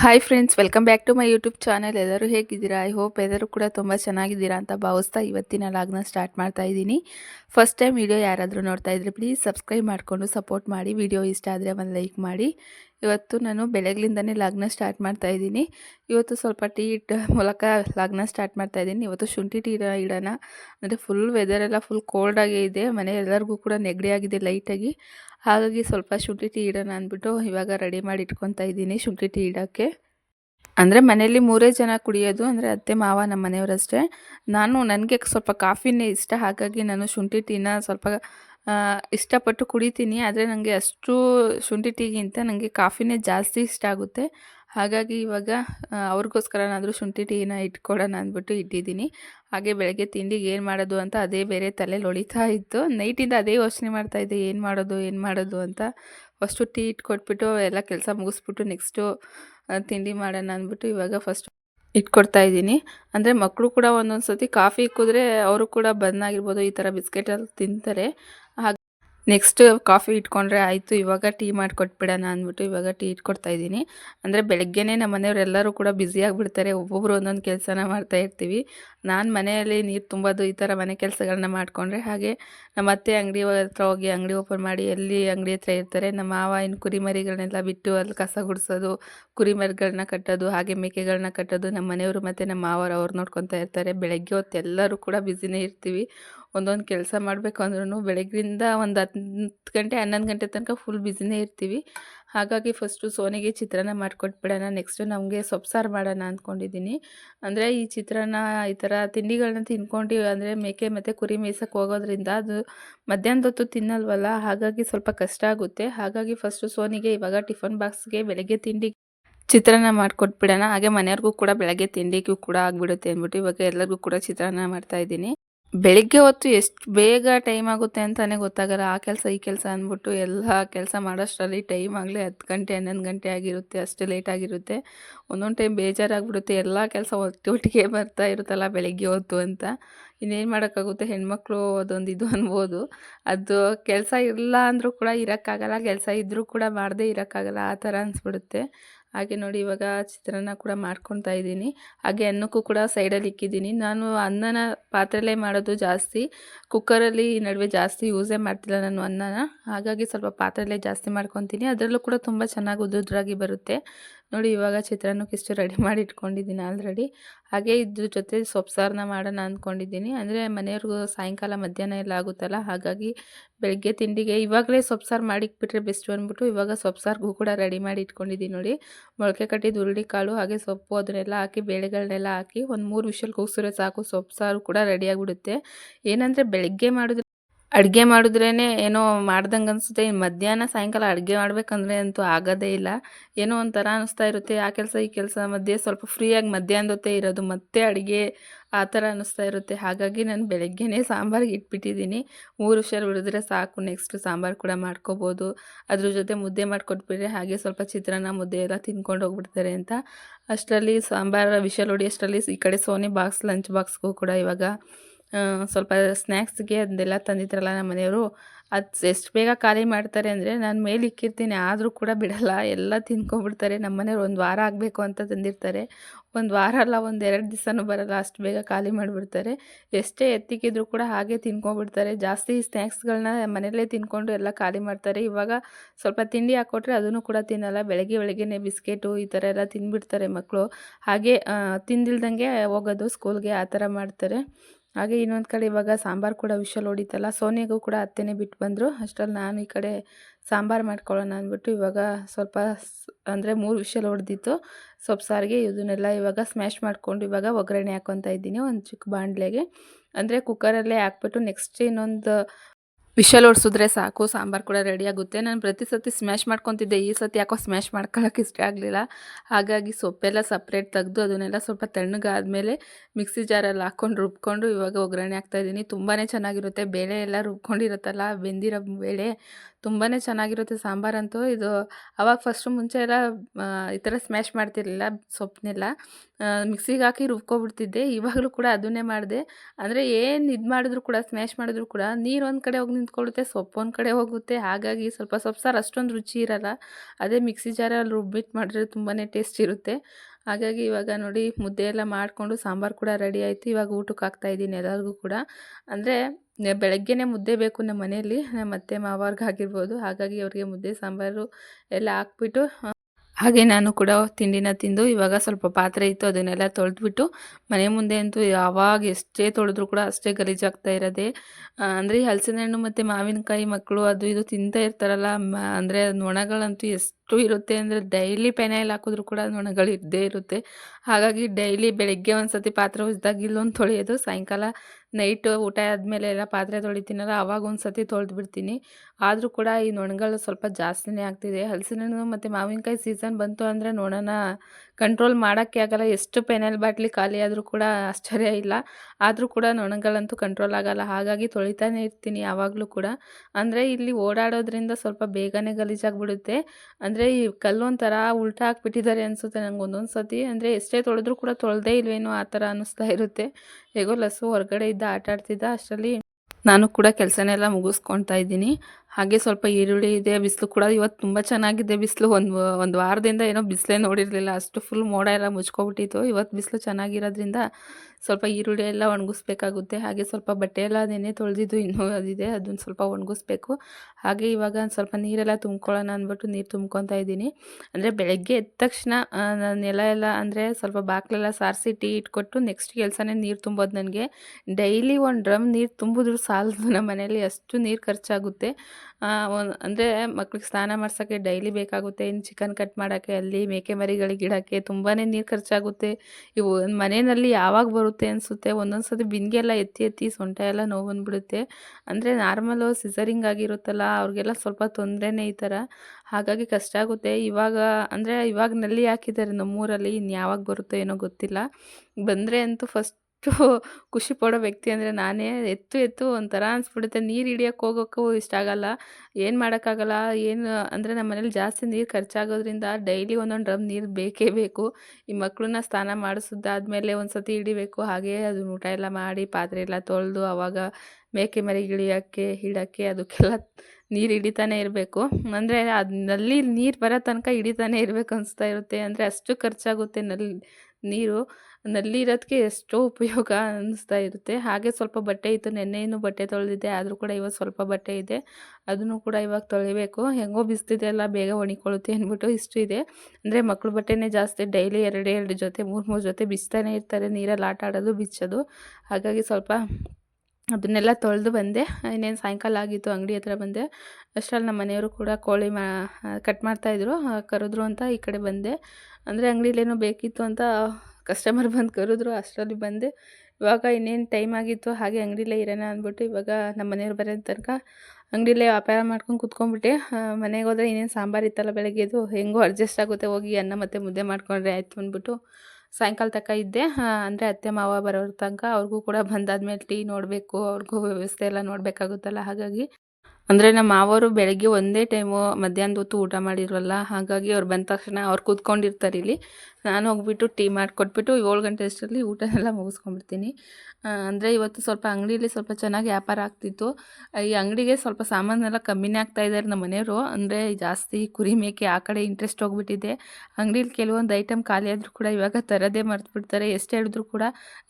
Hi friends welcome back to my YouTube channel ಎಲ್ಲರೂ ಹೇಗಿದ್ದೀರಾ? I hope ಎಲ್ಲರೂ ಕೂಡ ತುಂಬ ಚೆನ್ನಾಗಿದ್ದೀರಾ ಅಂತ ಭಾವಿಸ್ತಾ ಇವತ್ತಿನ ಲಾಗ್ನ ಸ್ಟಾರ್ಟ್ ಮಾಡ್ತಾ ಇದ್ದೀನಿ. ಫಸ್ಟ್ ಟೈಮ್ ವಿಡಿಯೋ ಯಾರಾದರೂ ನೋಡ್ತಾ ಇದ್ರೆ ಪ್ಲೀಸ್ ಸಬ್ಸ್ಕ್ರೈಬ್ ಮಾಡಿಕೊಂಡು ಸಪೋರ್ಟ್ ಮಾಡಿ. ವಿಡಿಯೋ ಇಷ್ಟ ಆದರೆ ಒಂದು ಲೈಕ್ ಮಾಡಿ. ಇವತ್ತು ನಾನು ಬೆಳಗ್ಲಿಂದನೇ ಲಾಗ್ನ ಸ್ಟಾರ್ಟ್ ಮಾಡ್ತಾ ಇದ್ದೀನಿ. ಇವತ್ತು ಸ್ವಲ್ಪ ಟೀ ಇಟ್ಟ ಮೂಲಕ ಲಾಗ್ನ ಸ್ಟಾರ್ಟ್ ಮಾಡ್ತಾ ಇದ್ದೀನಿ. ಇವತ್ತು ಶುಂಠಿ ಟೀ ಇಡ- ಇಡೋಣ. ಅಂದರೆ ಫುಲ್ ವೆದರ್ ಎಲ್ಲ ಫುಲ್ ಕೋಲ್ಡಾಗೇ ಇದೆ. ಮನೆ ಎಲ್ಲರಿಗೂ ಕೂಡ ನೆಗಡಿ ಆಗಿದೆ ಲೈಟಾಗಿ ಹಾಗಾಗಿ ಸ್ವಲ್ಪ ಶುಂಠಿ ಟೀ ಇಡೋಣ ಅಂದ್ಬಿಟ್ಟು ಇವಾಗ ರೆಡಿ ಮಾಡಿ ಇಟ್ಕೊತಾ ಇದ್ದೀನಿ ಶುಂಠಿ ಟೀ ಇಡೋಕ್ಕೆ. ಅಂದರೆ ಮನೆಯಲ್ಲಿ ಮೂರೇ ಜನ ಕುಡಿಯೋದು, ಅಂದರೆ ಅತ್ತೆ, ಮಾವ ನಮ್ಮ ಮನೆಯವರಷ್ಟೇ ನಾನು, ನನಗೆ ಸ್ವಲ್ಪ ಕಾಫಿನೇ ಇಷ್ಟ. ಹಾಗಾಗಿ ನಾನು ಶುಂಠಿ ಟೀನ ಸ್ವಲ್ಪ ಇಷ್ಟಪಟ್ಟು ಕುಡಿತೀನಿ, ಆದರೆ ನನಗೆ ಅಷ್ಟು ಶುಂಠಿ ಟೀಗಿಂತ ನನಗೆ ಕಾಫಿನೇ ಜಾಸ್ತಿ ಇಷ್ಟ ಆಗುತ್ತೆ. ಹಾಗಾಗಿ ಇವಾಗ ಅವ್ರಿಗೋಸ್ಕರನಾದರೂ ಶುಂಠಿ ಟೀನ ಇಟ್ಕೊಡೋಣ ಅಂದ್ಬಿಟ್ಟು ಇಟ್ಟಿದ್ದೀನಿ. ಹಾಗೆ ಬೆಳಗ್ಗೆ ತಿಂಡಿಗೆ ಏನು ಮಾಡೋದು ಅಂತ ಅದೇ ಬೇರೆ ತಲೆಯಲ್ಲಿ ಹೊಳಿತಾ ಇತ್ತು. ನೈಟಿಂದ ಅದೇ ಯೋಚನೆ ಮಾಡ್ತಾ ಇದ್ದೆ, ಏನು ಮಾಡೋದು ಏನು ಮಾಡೋದು ಅಂತ. ಫಸ್ಟು ಟೀ ಇಟ್ಕೊಟ್ಬಿಟ್ಟು ಎಲ್ಲ ಕೆಲಸ ಮುಗಿಸ್ಬಿಟ್ಟು ನೆಕ್ಸ್ಟು ತಿಂಡಿ ಮಾಡೋಣ ಅಂದ್ಬಿಟ್ಟು ಇವಾಗ ಫಸ್ಟ್ ಇಟ್ಕೊಡ್ತಾ ಇದ್ದೀನಿ. ಅಂದರೆ ಮಕ್ಕಳು ಕೂಡ ಒಂದೊಂದು ಸತಿ ಕಾಫಿ ಕುದ್ರೆ ಅವರು ಕೂಡ ಬಂದಾಗಿರ್ಬೋದು ಈ ಥರ ಬಿಸ್ಕೆಟಲ್ಲಿ ತಿಂತಾರೆ. ಹಾಗೆ ನೆಕ್ಸ್ಟ್ ಕಾಫಿ ಇಟ್ಕೊಂಡ್ರೆ ಆಯಿತು, ಇವಾಗ ಟೀ ಮಾಡಿಕೊಟ್ಬಿಡೋಣ ಅಂದ್ಬಿಟ್ಟು ಇವಾಗ ಟೀ ಇಟ್ಕೊಡ್ತಾ ಇದ್ದೀನಿ. ಅಂದರೆ ಬೆಳಗ್ಗೆನೇ ನಮ್ಮ ಮನೆಯವರೆಲ್ಲರೂ ಕೂಡ ಬ್ಯುಸಿಯಾಗಿಬಿಡ್ತಾರೆ ಒಬ್ಬೊಬ್ಬರು ಒಂದೊಂದು ಕೆಲಸನ ಮಾಡ್ತಾ ಇರ್ತೀವಿ. ನಾನು ಮನೆಯಲ್ಲಿ ನೀರು ತುಂಬೋದು ಈ ಥರ ಮನೆ ಕೆಲಸಗಳನ್ನ ಮಾಡಿಕೊಂಡ್ರೆ ಹಾಗೆ ನಮ್ಮ ಅತ್ತೆ ಅಂಗಡಿ ಹತ್ರ ಹೋಗಿ ಅಂಗಡಿ ಓಪನ್ ಮಾಡಿ ಎಲ್ಲಿ ಅಂಗಡಿ ಹತ್ರ ಇರ್ತಾರೆ, ನಮ್ಮ ಮಾವ ಇನ್ನು ಕುರಿಮರಿಗಳನ್ನೆಲ್ಲ ಬಿಟ್ಟು ಅಲ್ಲಿ ಕಸ ಗುಡಿಸೋದು ಕುರಿಮರಿಗಳನ್ನ ಕಟ್ಟೋದು, ಹಾಗೆ ಮೇಕೆಗಳನ್ನ ಕಟ್ಟೋದು, ನಮ್ಮ ಮನೆಯವರು ಮತ್ತು ನಮ್ಮ ಮಾವರು ಅವ್ರು ನೋಡ್ಕೊತಾ ಇರ್ತಾರೆ. ಬೆಳಗ್ಗೆ ಹೊತ್ತು ಎಲ್ಲರೂ ಕೂಡ ಬ್ಯುಸಿನೇ ಇರ್ತೀವಿ. ಒಂದೊಂದು ಕೆಲಸ ಮಾಡಬೇಕು ಅಂದ್ರೂ ಬೆಳಗ್ಗಿಂದ ಒಂದು ಹತ್ತು ಗಂಟೆ, ಹನ್ನೊಂದು ಗಂಟೆ ತನಕ ಫುಲ್ ಬ್ಯುಸಿನೇ ಇರ್ತೀವಿ. ಹಾಗಾಗಿ ಫಸ್ಟು ಸೋನಿಗೆ ಚಿತ್ರಾನ್ನ ಮಾಡಿಕೊಟ್ಬಿಡೋಣ ನೆಕ್ಸ್ಟು ನಮಗೆ ಸೊಪ್ಸಾರು ಮಾಡೋಣ ಅಂದ್ಕೊಂಡಿದ್ದೀನಿ ಅಂದರೆ ಈ ಚಿತ್ರಾನ್ನ ಈ ಥರ ತಿಂಡಿಗಳನ್ನ ತಿನ್ಕೊಂಡು ಅಂದರೆ ಮೇಕೆ ಮತ್ತು ಕುರಿ ಮೇಯ್ಸಕ್ಕೆ ಹೋಗೋದ್ರಿಂದ ಅದು ಮಧ್ಯಾಹ್ನದ ಹೊತ್ತು ತಿನ್ನಲ್ವಲ್ಲ, ಹಾಗಾಗಿ ಸ್ವಲ್ಪ ಕಷ್ಟ ಆಗುತ್ತೆ. ಹಾಗಾಗಿ ಫಸ್ಟು ಸೋನಿಗೆ ಇವಾಗ ಟಿಫನ್ ಬಾಕ್ಸ್ಗೆ ಬೆಳಗ್ಗೆ ತಿಂಡಿ ಚಿತ್ರಾನ್ನ ಮಾಡಿಕೊಟ್ಬಿಡೋಣ ಹಾಗೆ ಮನೆಯವ್ರಿಗೂ ಕೂಡ ಬೆಳಗ್ಗೆ ತಿಂಡಿಗೂ ಕೂಡ ಆಗಿಬಿಡುತ್ತೆ ಅಂದ್ಬಿಟ್ಟು ಇವಾಗ ಎಲ್ಲರಿಗೂ ಕೂಡ ಚಿತ್ರಾನ್ನ ಮಾಡ್ತಾ ಇದ್ದೀನಿ. ಬೆಳಿಗ್ಗೆ ಹೊತ್ತು ಎಷ್ಟು ಬೇಗ ಟೈಮ್ ಆಗುತ್ತೆ ಅಂತಾನೆ ಗೊತ್ತಾಗಲ್ಲ. ಆ ಕೆಲಸ, ಈ ಕೆಲಸ ಅಂದ್ಬಿಟ್ಟು ಎಲ್ಲ ಕೆಲಸ ಮಾಡೋಷ್ಟರಲ್ಲಿ ಟೈಮ್ ಆಗಲಿ ಹತ್ತು ಗಂಟೆ, ಹನ್ನೊಂದು ಗಂಟೆ ಆಗಿರುತ್ತೆ, ಅಷ್ಟು ಲೇಟ್ ಆಗಿರುತ್ತೆ. ಒಂದೊಂದು ಟೈಮ್ ಬೇಜಾರಾಗ್ಬಿಡುತ್ತೆ. ಎಲ್ಲ ಕೆಲಸ ಒಟ್ಟಿಗೆ ಬರ್ತಾ ಇರುತ್ತಲ್ಲ ಬೆಳಿಗ್ಗೆ ಹೊತ್ತು ಅಂತ. ಇನ್ನೇನು ಮಾಡೋಕ್ಕಾಗುತ್ತೆ? ಹೆಣ್ಮಕ್ಳು ಅದೊಂದು ಇದು ಅನ್ಬೋದು. ಅದು ಕೆಲಸ ಇಲ್ಲ ಅಂದರೂ ಕೂಡ ಇರೋಕ್ಕಾಗಲ್ಲ. ಕೆಲಸ ಇದ್ದರೂ ಕೂಡ ಮಾಡದೇ ಇರೋಕ್ಕಾಗಲ್ಲ. ಆ ಥರ ಅನಿಸ್ಬಿಡುತ್ತೆ. ಹಾಗೆ ನೋಡಿ ಇವಾಗ ಚಿತ್ರಾನ್ನ ಕೂಡ ಮಾಡ್ಕೊತಾ ಇದ್ದೀನಿ. ಹಾಗೆ ಅನ್ನಕ್ಕೂ ಕೂಡ ಸೈಡಲ್ಲಿ ಇಕ್ಕಿದ್ದೀನಿ. ನಾನು ಅನ್ನನ ಪಾತ್ರೆಯಲ್ಲೇ ಮಾಡೋದು ಜಾಸ್ತಿ. ಕುಕ್ಕರಲ್ಲಿ ಈ ನಡುವೆ ಜಾಸ್ತಿ ಯೂಸೇ ಮಾಡ್ತಿಲ್ಲ ನಾನು ಅನ್ನನ. ಹಾಗಾಗಿ ಸ್ವಲ್ಪ ಪಾತ್ರೆಯಲ್ಲೇ ಜಾಸ್ತಿ ಮಾಡ್ಕೊತೀನಿ. ಅದರಲ್ಲೂ ಕೂಡ ತುಂಬ ಚೆನ್ನಾಗಿ ಉದ್ದುದ್ರಾಗಿ ಬರುತ್ತೆ. ನೋಡಿ, ಇವಾಗ ಚಿತ್ರಾನ್ನಕ್ಕೆ ಇಷ್ಟು ರೆಡಿ ಮಾಡಿ ಇಟ್ಕೊಂಡಿದ್ದೀನಿ ಆಲ್ರೆಡಿ. ಹಾಗೆ ಇದ್ರ ಜೊತೆ ಸೊಪ್ಸಾರನ್ನ ಮಾಡೋಣ ಅಂದ್ಕೊಂಡಿದ್ದೀನಿ ಅಂದರೆ ಮನೆಯವ್ರಿಗೂ ಸಾಯಂಕಾಲ ಮಧ್ಯಾಹ್ನ ಎಲ್ಲ ಆಗುತ್ತಲ್ಲ, ಹಾಗಾಗಿ ಬೆಳಗ್ಗೆ ತಿಂಡಿಗೆ ಇವಾಗಲೇ ಸೊಪ್ಸಾರು ಮಾಡಿಕ್ಬಿಟ್ರೆ ಬೆಸ್ಟ್ ಅಂದ್ಬಿಟ್ಟು ಇವಾಗ ಸೊಪ್ಸಾರಿಗೂ ಕೂಡ ರೆಡಿ ಮಾಡಿ ಇಟ್ಕೊಂಡಿದ್ದೀನಿ ನೋಡಿ. ಮೊಳಕೆ ಕಟ್ಟಿದ ಹುರುಳಿ ಕಾಳು, ಹಾಗೆ ಸೊಪ್ಪು ಅದನ್ನೆಲ್ಲ ಹಾಕಿ ಬೇಳೆಗಳನ್ನೆಲ್ಲ ಹಾಕಿ ಒಂದು ಮೂರು ವಿಷಲ್ ಕೂಗ್ಸಿದ್ರೆ ಸಾಕು, ಸೊಪ್ಪು ಸಾರು ಕೂಡ ರೆಡಿಯಾಗಿಬಿಡುತ್ತೆ ಏನಂದರೆ ಬೆಳಗ್ಗೆ ಮಾಡಿದ್ರೆ ಅಡುಗೆ ಮಾಡಿದ್ರೇ ಏನೋ ಮಾಡ್ದಂಗೆ ಅನಿಸುತ್ತೆ. ಮಧ್ಯಾಹ್ನ ಸಾಯಂಕಾಲ ಅಡುಗೆ ಮಾಡಬೇಕಂದ್ರೆ ಅಂತೂ ಆಗೋದೇ ಇಲ್ಲ. ಏನೋ ಒಂಥರ ಅನಿಸ್ತಾ ಇರುತ್ತೆ. ಆ ಕೆಲಸ, ಈ ಕೆಲಸ, ಮಧ್ಯೆ ಸ್ವಲ್ಪ ಫ್ರೀಯಾಗಿ ಮಧ್ಯಾಹ್ನದ ಹೊತ್ತೇ ಇರೋದು, ಮತ್ತೆ ಅಡುಗೆ ಆ ಥರ ಅನ್ನಿಸ್ತಾ ಇರುತ್ತೆ. ಹಾಗಾಗಿ ನಾನು ಬೆಳಗ್ಗೆನೇ ಸಾಂಬಾರಿಗೆ ಇಟ್ಬಿಟ್ಟಿದ್ದೀನಿ. ಮೂರು ಹುಷಾರು ಬಿಡಿದ್ರೆ ಸಾಕು ನೆಕ್ಸ್ಟ್ ಸಾಂಬಾರು ಕೂಡ ಮಾಡ್ಕೋಬೋದು. ಅದ್ರ ಜೊತೆ ಮುದ್ದೆ ಮಾಡಿಕೊಟ್ಬಿಟ್ರೆ ಹಾಗೆ ಸ್ವಲ್ಪ ಚಿತ್ರಾನ್ನ, ಮುದ್ದೆ ಎಲ್ಲ ತಿನ್ಕೊಂಡು ಹೋಗ್ಬಿಡ್ತಾರೆ ಅಂತ. ಅಷ್ಟರಲ್ಲಿ ಸಾಂಬಾರ ವಿಷಲ್ ಹೊಡಿಯೋಷ್ಟರಲ್ಲಿ ಈ ಕಡೆ ಸೋನಿ ಬಾಕ್ಸ್, ಲಂಚ್ ಬಾಕ್ಸ್ಗೂ ಕೂಡ ಇವಾಗ ಸ್ವಲ್ಪ ಸ್ನ್ಯಾಕ್ಸ್ಗೆ ಅದನ್ನೆಲ್ಲ ತಂದಿದ್ರಲ್ಲ ನಮ್ಮ ಮನೆಯವರು ಅದು ಎಷ್ಟು ಬೇಗ ಖಾಲಿ ಮಾಡ್ತಾರೆ ಅಂದರೆ ನಾನು ಮೇಲೆ ಇಕ್ಕಿರ್ತೀನಿ, ಆದರೂ ಕೂಡ ಬಿಡಲ್ಲ. ಎಲ್ಲ ತಿನ್ಕೊಂಡ್ಬಿಡ್ತಾರೆ. ನಮ್ಮ ಮನೆಯವ್ರು ಒಂದು ವಾರ ಆಗಬೇಕು ಅಂತ ತಂದಿರ್ತಾರೆ. ಒಂದು ವಾರ ಅಲ್ಲ, ಒಂದು ಎರಡು ದಿವಸನೂ ಬರಲ್ಲ. ಅಷ್ಟು ಬೇಗ ಖಾಲಿ ಮಾಡಿಬಿಡ್ತಾರೆ. ಎಷ್ಟೇ ಎತ್ತಿಕ್ಕಿದ್ರು ಕೂಡ ಹಾಗೆ ತಿನ್ಕೊಂಡ್ಬಿಡ್ತಾರೆ. ಜಾಸ್ತಿ ಸ್ನ್ಯಾಕ್ಸ್ಗಳನ್ನ ಮನೆಯಲ್ಲೇ ತಿನ್ಕೊಂಡು ಎಲ್ಲ ಖಾಲಿ ಮಾಡ್ತಾರೆ. ಇವಾಗ ಸ್ವಲ್ಪ ತಿಂಡಿ ಹಾಕ್ಕೊಟ್ರೆ ಅದನ್ನು ಕೂಡ ತಿನ್ನಲ್ಲ. ಬೆಳಗ್ಗೆ, ಬೆಳಗ್ಗೆನೆ ಬಿಸ್ಕೆಟು ಈ ಥರ ಎಲ್ಲ ತಿಂದ್ಬಿಡ್ತಾರೆ ಮಕ್ಕಳು ಹಾಗೆ ತಿಂದಿಲ್ದಂಗೆ ಹೋಗೋದು ಸ್ಕೂಲ್ಗೆ ಆ ಥರ ಮಾಡ್ತಾರೆ. ಹಾಗೆ ಇನ್ನೊಂದು ಕಡೆ ಇವಾಗ ಸಾಂಬಾರು ಕೂಡ ವಿಷಲ್ ಹೊಡಿತಲ್ಲ ಸೋನಿಯಾಗೂ ಕೂಡ ಅತ್ತೆನೇ ಬಿಟ್ಟು ಬಂದರು. ಅಷ್ಟರಲ್ಲಿ ನಾನು ಈ ಕಡೆ ಸಾಂಬಾರು ಮಾಡ್ಕೊಳ್ಳೋಣ ಅಂದ್ಬಿಟ್ಟು ಇವಾಗ ಸ್ವಲ್ಪ ಅಂದರೆ ಮೂರು ವಿಷಲ್ ಹೊಡೆದಿತ್ತು ಸೊಪ್ಪು ಸಾರಿಗೆ ಇದನ್ನೆಲ್ಲ ಇವಾಗ ಸ್ಮ್ಯಾಶ್ ಮಾಡಿಕೊಂಡು ಇವಾಗ ಒಗ್ಗರಣೆ ಹಾಕ್ಕೊತಾ ಇದ್ದೀನಿ ಒಂದು ಚಿಕ್ಕ ಬಾಣಲೆಗೆ. ಅಂದರೆ ಕುಕ್ಕರಲ್ಲೇ ಹಾಕ್ಬಿಟ್ಟು ನೆಕ್ಸ್ಟ್ ಇನ್ನೊಂದು ವಿಷಲ್ ಓಡಿಸಿದ್ರೆ ಸಾಕು, ಸಾಂಬಾರು ಕೂಡ ರೆಡಿ ಆಗುತ್ತೆ. ನಾನು ಪ್ರತಿ ಸತಿ ಸ್ಮ್ಯಾಶ್ ಮಾಡ್ಕೊತಿದ್ದೆ. ಈ ಸತಿ ಯಾಕೋ ಸ್ಮ್ಯಾಶ್ ಮಾಡ್ಕೊಳ್ಳೋಕೆ ಇಷ್ಟ ಆಗಲಿಲ್ಲ. ಹಾಗಾಗಿ ಸೊಪ್ಪೆಲ್ಲ ಸಪ್ರೇಟ್ ತೆಗೆದು ಅದನ್ನೆಲ್ಲ ಸ್ವಲ್ಪ ತಣ್ಣಗಾದಮೇಲೆ ಮಿಕ್ಸಿ ಜಾರಲ್ಲಿ ಹಾಕ್ಕೊಂಡು ರುಬ್ಕೊಂಡು ಇವಾಗ ಒಗ್ಗರಣೆ ಹಾಕ್ತಾಯಿದ್ದೀನಿ ತುಂಬಾ ಚೆನ್ನಾಗಿರುತ್ತೆ. ಬೇಳೆ ಎಲ್ಲ ರುಬ್ಕೊಂಡಿರುತ್ತಲ್ಲ, ಬೆಂದಿರೋ ಬೇಳೆ ತುಂಬಾ ಚೆನ್ನಾಗಿರುತ್ತೆ ಸಾಂಬಾರಂತೂ. ಇದು ಅವಾಗ ಫಸ್ಟು ಮುಂಚೆ ಎಲ್ಲ ಈ ಥರ ಸ್ಮ್ಯಾಶ್ ಮಾಡ್ತಿರಲಿಲ್ಲ ಸೊಪ್ಪನ್ನೆಲ್ಲ ಮಿಕ್ಸಿಗೆ ಹಾಕಿ ರುಬ್ಕೊಬಿಡ್ತಿದ್ದೆ. ಇವಾಗಲೂ ಕೂಡ ಅದನ್ನೇ ಮಾಡಿದೆ. ಅಂದರೆ ಏನು ಇದು ಮಾಡಿದ್ರು ಕೂಡ ಸ್ಮ್ಯಾಶ್ ಮಾಡಿದ್ರು ಕೂಡ ನೀರು ಒಂದು ಕಡೆ ಹೋಗಿ ನಿಂತ್ಕೊಳ್ಳುತ್ತೆ ಸೊಪ್ಪು ಒಂದು ಕಡೆ ಹೋಗುತ್ತೆ. ಹಾಗಾಗಿ ಸ್ವಲ್ಪ ಸೊಪ್ಪು ಸಾರು ಅಷ್ಟೊಂದು ರುಚಿ ಇರಲ್ಲ. ಅದೇ ಮಿಕ್ಸಿ ಜಾರಲ್ಲಿ ರುಬ್ಬಿಟ್ಟು ಮಾಡಿದ್ರೆ ತುಂಬಾ ಟೇಸ್ಟ್ ಇರುತ್ತೆ. ಹಾಗಾಗಿ ಇವಾಗ ನೋಡಿ ಮುದ್ದೆ ಎಲ್ಲ ಮಾಡಿಕೊಂಡು ಸಾಂಬಾರು ಕೂಡ ರೆಡಿ ಆಯಿತು. ಇವಾಗ ಊಟಕ್ಕೆ ಹಾಕ್ತಾ ಇದ್ದೀನಿ ಎಲ್ಲರಿಗೂ ಕೂಡ. ಅಂದರೆ ಬೆಳಗ್ಗೆನೇ ಮುದ್ದೆ ಬೇಕು ನಮ್ಮ ಮನೆಯಲ್ಲಿ. ನಮ್ಮ ಅತ್ತೆ ಮಾವರ್ಗಾಗಿರ್ಬೋದು ಹಾಗಾಗಿ ಅವರಿಗೆ ಮುದ್ದೆ, ಸಾಂಬಾರು ಎಲ್ಲ ಹಾಕ್ಬಿಟ್ಟು ಹಾಗೆ ನಾನು ಕೂಡ ತಿಂಡಿನ ತಿಂದು ಇವಾಗ ಸ್ವಲ್ಪ ಪಾತ್ರೆ ಇತ್ತು ಅದನ್ನೆಲ್ಲ ತೊಳೆದ್ಬಿಟ್ಟು ಮನೆ ಮುಂದೆ ಅಂತೂ ಯಾವಾಗ ಎಷ್ಟೇ ತೊಳೆದ್ರು ಕೂಡ ಅಷ್ಟೇ ಗಲೀಜಾಗ್ತಾ ಇರೋದೆ. ಅಂದರೆ ಹಲಸಿನ ಹಣ್ಣು ಮತ್ತು ಮಾವಿನಕಾಯಿ ಮಕ್ಕಳು ಅದು ಇದು ತಿಂತಾ ಇರ್ತಾರಲ್ಲ ಅಂದರೆ ನೊಣಗಳಂತೂ ಎಷ್ಟು ಇರುತ್ತೆ ಅಂದರೆ ಡೈಲಿ ಪೆನಾಯಿಲ್ ಹಾಕಿದ್ರು ಕೂಡ ನೊಣಗಳು ಇದ್ದೇ ಇರುತ್ತೆ. ಹಾಗಾಗಿ ಡೈಲಿ ಬೆಳಗ್ಗೆ ಒಂದು ಸತಿ ಪಾತ್ರೆ ಉಜ್ದಾಗ ಇಲ್ಲೊಂದು ತೊಳೆಯೋದು, ಸಾಯಂಕಾಲ ನೈಟು ಊಟ ಆದಮೇಲೆ ಎಲ್ಲ ಪಾತ್ರೆ ತೊಳಿತೀನಲ್ಲ ಆವಾಗ ಒಂದು ಸತಿ ತೊಳೆದು ಬಿಡ್ತೀನಿ. ಆದರೂ ಕೂಡ ಈ ನೊಣಗಳು ಸ್ವಲ್ಪ ಜಾಸ್ತಿನೇ ಆಗ್ತಿದೆ. ಹಲಸಿನ ಹಣ್ಣು ಮತ್ತು ಮಾವಿನಕಾಯಿ ಸೀಸನ್ ಬಂತು ಅಂದರೆ ನೊಣನ ಕಂಟ್ರೋಲ್ ಮಾಡೋಕ್ಕೆ ಆಗಲ್ಲ. ಎಷ್ಟು ಪೆನಲ್ ಬಾಟ್ಲಿ ಖಾಲಿ ಆದರೂ ಕೂಡ ಆಶ್ಚರ್ಯ ಇಲ್ಲ. ಆದರೂ ಕೂಡ ನೊಣಗಳಂತೂ ಕಂಟ್ರೋಲ್ ಆಗಲ್ಲ. ಹಾಗಾಗಿ ತೊಳಿತಾನೆ ಇರ್ತೀನಿ ಯಾವಾಗಲೂ ಕೂಡ. ಅಂದರೆ ಇಲ್ಲಿ ಓಡಾಡೋದ್ರಿಂದ ಸ್ವಲ್ಪ ಬೇಗನೆ ಗಲೀಜಾಗ್ಬಿಡುತ್ತೆ. ಅಂದರೆ ಈ ಕಲ್ಲು ಒಂಥರ ಉಲ್ಟಾ ಹಾಕ್ಬಿಟ್ಟಿದ್ದಾರೆ ಅನಿಸುತ್ತೆ ನಂಗೆ ಒಂದೊಂದು ಸತಿ ಅಂದರೆ ಎಷ್ಟೇ ತೊಳೆದ್ರೂ ಕೂಡ ತೊಳೆದೇ ಇಲ್ವೇನೋ ಆ ಥರ ಅನ್ನಿಸ್ತಾ ಇರುತ್ತೆ. ಹೇಗೋ ಲಸು ಹೊರಗಡೆ ಇದ್ದ ಆಟ ಆಡ್ತಿದ್ದ ಅಷ್ಟರಲ್ಲಿ ನಾನು ಕೂಡ ಕೆಲಸನೆಲ್ಲ ಮುಗಿಸ್ಕೊಳ್ತಾ ಇದ್ದೀನಿ. ಹಾಗೆ ಸ್ವಲ್ಪ ಈರುಳ್ಳಿ ಇದೆ, ಬಿಸಿಲು ಕೂಡ ಇವತ್ತು ತುಂಬ ಚೆನ್ನಾಗಿದೆ ಬಿಸಿಲು. ಒಂದು ಒಂದು ವಾರದಿಂದ ಏನೋ ಬಿಸಿಲೇ ನೋಡಿರಲಿಲ್ಲ. ಅಷ್ಟು ಫುಲ್ ಮೋಡ ಎಲ್ಲ ಮುಚ್ಕೊಬಿಟ್ಟಿತ್ತು. ಇವತ್ತು ಬಿಸಿಲು ಚೆನ್ನಾಗಿರೋದ್ರಿಂದ ಸ್ವಲ್ಪ ಈರುಳ್ಳಿ ಎಲ್ಲ ಒಣಗಿಸ್ಬೇಕಾಗುತ್ತೆ. ಹಾಗೆ ಸ್ವಲ್ಪ ಬಟ್ಟೆ ಎಲ್ಲ ನೆನೆ ತೊಳೆದಿದ್ದು ಇನ್ನೂ ಅದಿದೆ. ಅದನ್ನು ಸ್ವಲ್ಪ ಒಣಗಿಸ್ಬೇಕು. ಹಾಗೆ ಇವಾಗ ಸ್ವಲ್ಪ ನೀರೆಲ್ಲ ತುಂಬ್ಕೊಳ್ಳೋಣ ಅಂದ್ಬಿಟ್ಟು ನೀರು ತುಂಬ್ಕೊತಾ ಇದ್ದೀನಿ. ಅಂದರೆ ಬೆಳಗ್ಗೆ ಎದ್ದ ತಕ್ಷಣ ನೆಲ ಎಲ್ಲ ಅಂದರೆ ಸ್ವಲ್ಪ ಬಾಕ್ಲೆಲ್ಲ ಸಾರಿಸಿ ಟೀ ಇಟ್ಕೊಟ್ಟು ನೆಕ್ಸ್ಟ್ ಕೆಲಸನೇ ನೀರು ತುಂಬೋದು ನನಗೆ. ಡೈಲಿ ಒಂದು ಡ್ರಮ್ ನೀರು ತುಂಬಿದ್ರು ಸಾಲದು. ನಮ್ಮ ಮನೇಲಿ ಅಷ್ಟು ನೀರು ಖರ್ಚಾಗುತ್ತೆ. ಅಂದರೆ ಮಕ್ಳಿಗೆ ಸ್ನಾನ ಮಾಡ್ಸೋಕ್ಕೆ ಡೈಲಿ ಬೇಕಾಗುತ್ತೆ ಇನ್ನು ಚಿಕನ್ ಕಟ್ ಮಾಡೋಕ್ಕೆ, ಅಲ್ಲಿ ಮೇಕೆ ಮರಿಗಳಿಗೆ ಇಡೋಕ್ಕೆ ತುಂಬಾ ನೀರು ಖರ್ಚಾಗುತ್ತೆ. ಇವು ಮನೆಯಲ್ಲಿ ಯಾವಾಗ ಬರುತ್ತೆ ಅನಿಸುತ್ತೆ ಒಂದೊಂದು ಸತಿ ಬಿಂದಿಗೆಲ್ಲ ಎತ್ತಿ ಎತ್ತಿ ಸೊಂಟ ಎಲ್ಲ ನೋವು ಬಂದುಬಿಡುತ್ತೆ. ಅಂದರೆ ನಾರ್ಮಲು ಸಿಸರಿಂಗ್ ಆಗಿರುತ್ತಲ್ಲ, ಅವ್ರಿಗೆಲ್ಲ ಸ್ವಲ್ಪ ತೊಂದರೆನೇ ಈ ಥರ ಹಾಗಾಗಿ ಕಷ್ಟ ಆಗುತ್ತೆ. ಇವಾಗ ಅಂದರೆ ಇವಾಗ ನಲ್ಲಿ ಹಾಕಿದ್ದಾರೆ ನಮ್ಮೂರಲ್ಲಿ ಇನ್ನು ಯಾವಾಗ ಬರುತ್ತೋ ಏನೋ ಗೊತ್ತಿಲ್ಲ. ಬಂದರೆ ಅಂತೂ ಫಸ್ಟ್ ಖುಷಿ ಪಡೋ ವ್ಯಕ್ತಿ ಅಂದರೆ ನಾನೇ. ಎತ್ತು ಎತ್ತು ಒಂಥರ ಅನಿಸ್ಬಿಡುತ್ತೆ. ನೀರು ಹಿಡಿಯೋಕ್ಕೆ ಹೋಗೋಕ್ಕೂ ಇಷ್ಟ ಆಗಲ್ಲ. ಏನು ಮಾಡೋಕ್ಕಾಗಲ್ಲ. ಏನು ಅಂದರೆ ನಮ್ಮ ಮನೇಲಿ ಜಾಸ್ತಿ ನೀರು ಖರ್ಚಾಗೋದ್ರಿಂದ ಡೈಲಿ ಒಂದೊಂದು ಡ್ರಮ್ ನೀರು ಬೇಕೇ ಬೇಕು. ಈ ಮಕ್ಕಳನ್ನ ಸ್ನಾನ ಮಾಡಿಸಿದ್ದಾದ್ಮೇಲೆ ಒಂದು ಸತಿ ಹಿಡಿಬೇಕು. ಹಾಗೇ ಅದು ಊಟ ಎಲ್ಲ ಮಾಡಿ, ಪಾತ್ರೆ ಎಲ್ಲ ತೊಳೆದು ಆವಾಗ ಮೇಕೆ ಮರಿಗೆ ಇಳಿಯೋಕ್ಕೆ ಹಿಡೋಕ್ಕೆ ಅದಕ್ಕೆಲ್ಲ ನೀರು ಹಿಡಿತಾನೆ ಇರಬೇಕು. ಅಂದರೆ ಅದು ನಲ್ಲಿ ನೀರು ಬರೋ ತನಕ ಹಿಡಿತಾನೆ ಇರಬೇಕು ಅನಿಸ್ತಾ ಇರುತ್ತೆ. ಅಂದರೆ ಅಷ್ಟು ಖರ್ಚಾಗುತ್ತೆ ನಲ್ಲಿ ನೀರು. ನಲ್ಲಿ ಇರೋದಕ್ಕೆ ಎಷ್ಟೋ ಉಪಯೋಗ ಅನ್ನಿಸ್ತಾ ಇರುತ್ತೆ. ಹಾಗೆ ಸ್ವಲ್ಪ ಬಟ್ಟೆ ಇತ್ತು, ನೆನ್ನೆಯೂ ಬಟ್ಟೆ ತೊಳೆದಿದ್ದೆ. ಆದರೂ ಕೂಡ ಇವತ್ತು ಸ್ವಲ್ಪ ಬಟ್ಟೆ ಇದೆ. ಅದನ್ನು ಕೂಡ ಇವಾಗ ತೊಳಿಬೇಕು. ಹೆಂಗೋ ಬಿಸ್ತಿದೆ ಅಲ್ಲ, ಬೇಗ ಒಣಿಕೊಳ್ಳುತ್ತೆ ಅಂದ್ಬಿಟ್ಟು ಇಷ್ಟು ಇದೆ. ಅಂದರೆ ಮಕ್ಕಳು ಬಟ್ಟೆನೇ ಜಾಸ್ತಿ ಡೈಲಿ ಎರಡು ಎರಡು ಜೊತೆ, ಮೂರು ಮೂರು ಜೊತೆ ಬಿಚ್ತಾನೆ ಇರ್ತಾರೆ. ನೀರಲ್ಲಿ ಆಟ ಆಡೋದು, ಬಿಚ್ಚೋದು. ಹಾಗಾಗಿ ಸ್ವಲ್ಪ ಅದನ್ನೆಲ್ಲ ತೊಳೆದು ಬಂದೆ. ಇನ್ನೇನು ಸಾಯಂಕಾಲ ಆಗಿತ್ತು, ಅಂಗಡಿ ಹತ್ರ ಬಂದೆ. ಅಷ್ಟರಲ್ಲಿ ನಮ್ಮ ಮನೆಯವರು ಕೂಡ ಕೋಳಿ ಮಾ, ಕಟ್ ಮಾಡ್ತಾಯಿದ್ರು ಕರೆದ್ರು ಅಂತ ಈ ಕಡೆ ಬಂದೆ. ಅಂದರೆ ಅಂಗಡಿಲೇನೋ ಬೇಕಿತ್ತು ಅಂತ ಕಸ್ಟಮರ್ ಬಂದು ಕರೆದ್ರು, ಅಷ್ಟರಲ್ಲಿ ಬಂದೆ ಇವಾಗ ಇನ್ನೇನು ಟೈಮ್ ಆಗಿತ್ತು ಹಾಗೆ ಅಂಗಡಿಲೇ ಇರೋಣ ಅಂದ್ಬಿಟ್ಟು ಇವಾಗ ನಮ್ಮ ಮನೆಯವ್ರು ಬರೋ ತನಕ ಅಂಗಡಿಲೇ ವ್ಯಾಪಾರ ಮಾಡ್ಕೊಂಡು ಕುತ್ಕೊಂಡ್ಬಿಟ್ಟೆ. ಮನೆಗೆ ಹೋದರೆ ಇನ್ನೇನು ಸಾಂಬಾರು ಇತ್ತಲ್ಲ ಬೆಳಗ್ಗೆದು ಹೆಂಗೋ ಅಡ್ಜಸ್ಟ್ ಆಗುತ್ತೆ, ಹೋಗಿ ಅನ್ನ ಮತ್ತು ಮುದ್ದೆ ಮಾಡ್ಕೊಂಡ್ರೆ ಆಯಿತು ಅಂದ್ಬಿಟ್ಟು ಸಾಯಂಕಾಲ ತನಕ ಇದ್ದೆ. ಅಂದರೆ ಅತ್ತೆ, ಮಾವ ಬರೋರ ತನಕ ಅವ್ರಿಗೂ ಕೂಡ ಬಂದಾದ್ಮೇಲೆ ಟೀ ನೋಡಬೇಕು, ಅವ್ರಿಗೂ ವ್ಯವಸ್ಥೆ ಎಲ್ಲ ನೋಡಬೇಕಾಗುತ್ತಲ್ಲ ಹಾಗಾಗಿ. ಅಂದರೆ ನಮ್ಮ ಮಾವರು ಬೆಳಗ್ಗೆ ಒಂದೇ ಟೈಮು ಮಧ್ಯಾಹ್ನದ ಹೊತ್ತು ಊಟ ಮಾಡಿರಲ್ಲ, ಹಾಗಾಗಿ ಅವ್ರು ಬಂದ ತಕ್ಷಣ ಅವ್ರು ಕೂತ್ಕೊಂಡಿರ್ತಾರೆ ಇಲ್ಲಿ. ನಾನು ಹೋಗ್ಬಿಟ್ಟು ಟೀ ಮಾಡಿಕೊಟ್ಬಿಟ್ಟು ಏಳು ಗಂಟೆ ಅಷ್ಟರಲ್ಲಿ ಊಟನೆಲ್ಲ ಮುಗಿಸ್ಕೊಂಡ್ಬಿಡ್ತೀನಿ. ಅಂದರೆ ಇವತ್ತು ಸ್ವಲ್ಪ ಅಂಗಡಿಯಲ್ಲಿ ಸ್ವಲ್ಪ ಚೆನ್ನಾಗಿ ವ್ಯಾಪಾರ ಆಗ್ತಿತ್ತು. ಈ ಅಂಗಡಿಗೆ ಸ್ವಲ್ಪ ಸಾಮಾನೆಲ್ಲ ಕಮ್ಮಿನೇ ಆಗ್ತಾ ಇದ್ದಾರೆ ನಮ್ಮ ಮನೆಯವರು. ಅಂದರೆ ಜಾಸ್ತಿ ಕುರಿ ಮೇಕೆ ಆ ಕಡೆ ಇಂಟ್ರೆಸ್ಟ್ ಹೋಗ್ಬಿಟ್ಟಿದೆ. ಅಂಗಡಿಯಲ್ಲಿ ಕೆಲವೊಂದು ಐಟಮ್ ಖಾಲಿ ಆದರೂ ಕೂಡ ಇವಾಗ ತರೋದೇ ಮರ್ತು ಬಿಡ್ತಾರೆ. ಎಷ್ಟು ಹೇಳಿದ್ರು ಕೂಡ